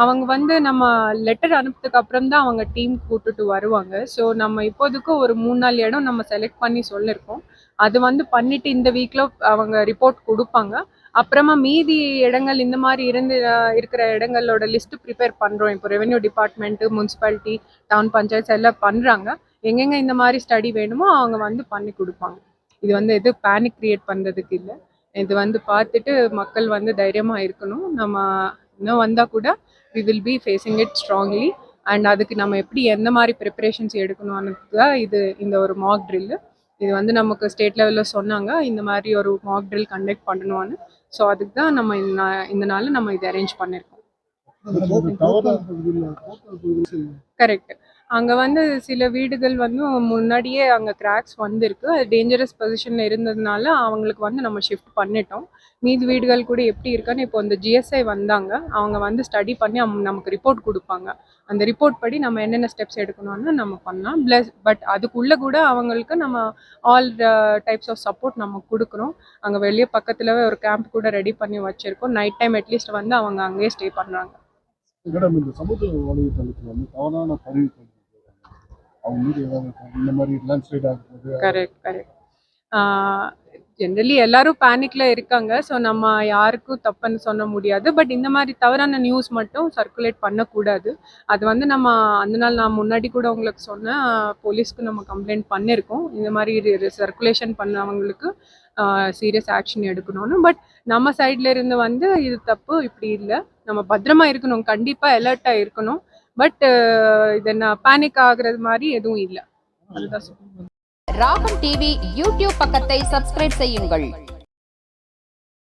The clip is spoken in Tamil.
அவங்க வந்து நம்ம லெட்டர் அனுப்புறதுக்கு அப்புறம் தான் அவங்க டீம் கூட்டுட்டு வருவாங்க. ஸோ நம்ம இப்போதுக்கு ஒரு மூணு நாலு இடம் நம்ம செலக்ட் பண்ணி சொல்லியிருக்கோம் அது வந்து பண்ணிட்டு இந்த வீக்கில் அவங்க ரிப்போர்ட் கொடுப்பாங்க. அப்புறமா மீதி இடங்கள் இந்த மாதிரி இருந்து இருக்கிற இடங்களோட லிஸ்ட் ப்ரிப்பேர் பண்ணுறோம் இப்போ revenue department municipality town panchayat எல்லாம் பண்ணுறாங்க எங்கெங்கே இந்த மாதிரி ஸ்டடி வேணுமோ அவங்க வந்து பண்ணி கொடுப்பாங்க. இது வந்து எது பேனிக் க்ரியேட் பண்ணுறதுக்கு இல்லை. இது வந்து பார்த்துட்டு மக்கள் வந்து தைரியமாக இருக்கணும். நம்ம இன்னும் வந்தா கூட we will be facing it strongly and அதுக்கு நம்ம எப்படி எந்த மாதிரி ப்ரிப்பரேஷன்ஸ் எடுக்கணும்னு தான் இது இந்த ஒரு மாக் ட்ரில்லு இது வந்து நமக்கு ஸ்டேட் லெவலில் சொன்னாங்க இந்த மாதிரி ஒரு மாக் ட்ரில் கண்டக்ட் பண்ணணும்னு. ஸோ அதுக்கு தான் நம்ம இந்த நா- இந்த நாள் நம்ம இதை அரேஞ்ச் பண்ணியிருக்கோம் கரெக்ட் அங்கே வந்து சில வீடுகள் வந்து முன்னாடியே அங்கே கிராக்ஸ் வந்திருக்கு. அது டேஞ்சரஸ் பொசிஷனில் இருந்ததுனால அவங்களுக்கு வந்து நம்ம ஷிஃப்ட் பண்ணிட்டோம். மீதி வீடுகள் கூட எப்படி இருக்கான்னு இப்போ இந்த ஜிஎஸ்ஐ வந்தாங்க. அவங்க வந்து ஸ்டடி பண்ணி நமக்கு ரிப்போர்ட் கொடுப்பாங்க. அந்த ரிப்போர்ட் படி நம்ம என்னென்ன ஸ்டெப்ஸ் எடுக்கணும்னு நம்ம பண்ணலாம். ப்ளஸ் பட் அதுக்குள்ளே கூட அவங்களுக்கு நம்ம ஆல் டைப்ஸ் ஆஃப் சப்போர்ட் நம்ம கொடுக்குறோம். அங்கே வெளியே பக்கத்துலவே ஒரு கேம்ப் கூட ரெடி பண்ணி வச்சுருக்கோம். நைட் டைம் அட்லீஸ்ட் வந்து அவங்க அங்கேயே ஸ்டே பண்ணுறாங்க மேடம் இந்த சமூக வலைதளத்தில் வந்து தவறான பதிவு அவங்க மீது ஏதாவது இந்த மாதிரி லேண்ட்ஸ்லைட் ஆகுது கரெக்ட் கரெக்ட் ஜென்ரலி எல்லாரும் பேனிக்ல இருக்காங்க. ஸோ நம்ம யாருக்கும் தப்புன்னு சொல்ல முடியாது. பட் இந்த மாதிரி தவறான நியூஸ் மட்டும் சர்க்குலேட் பண்ணக்கூடாது. அது வந்து நம்ம அந்த நாள் நான் முன்னாடி கூட உங்களுக்கு சொன்னேன் போலீஸ்க்கு நம்ம கம்ப்ளைண்ட் பண்ணியிருக்கோம் இந்த மாதிரி சர்க்குலேஷன் பண்ணவங்களுக்கு சீரியஸ் ஆக்ஷன் எடுக்கணும்னு. பட் நம்ம சைட்ல இருந்து வந்து இது தப்பு இப்படி இல்லை. நம்ம பத்திரமா இருக்கணும். கண்டிப்பாக அலர்ட்டாக இருக்கணும். பட் uh, இது என்ன பேனிக் ஆகுறது மாதிரி எதுவும் இல்லை. அதுதான் ராகம் டிவி யூடியூப் பக்கத்தை சப்ஸ்கிரைப் செய்யுங்கள்.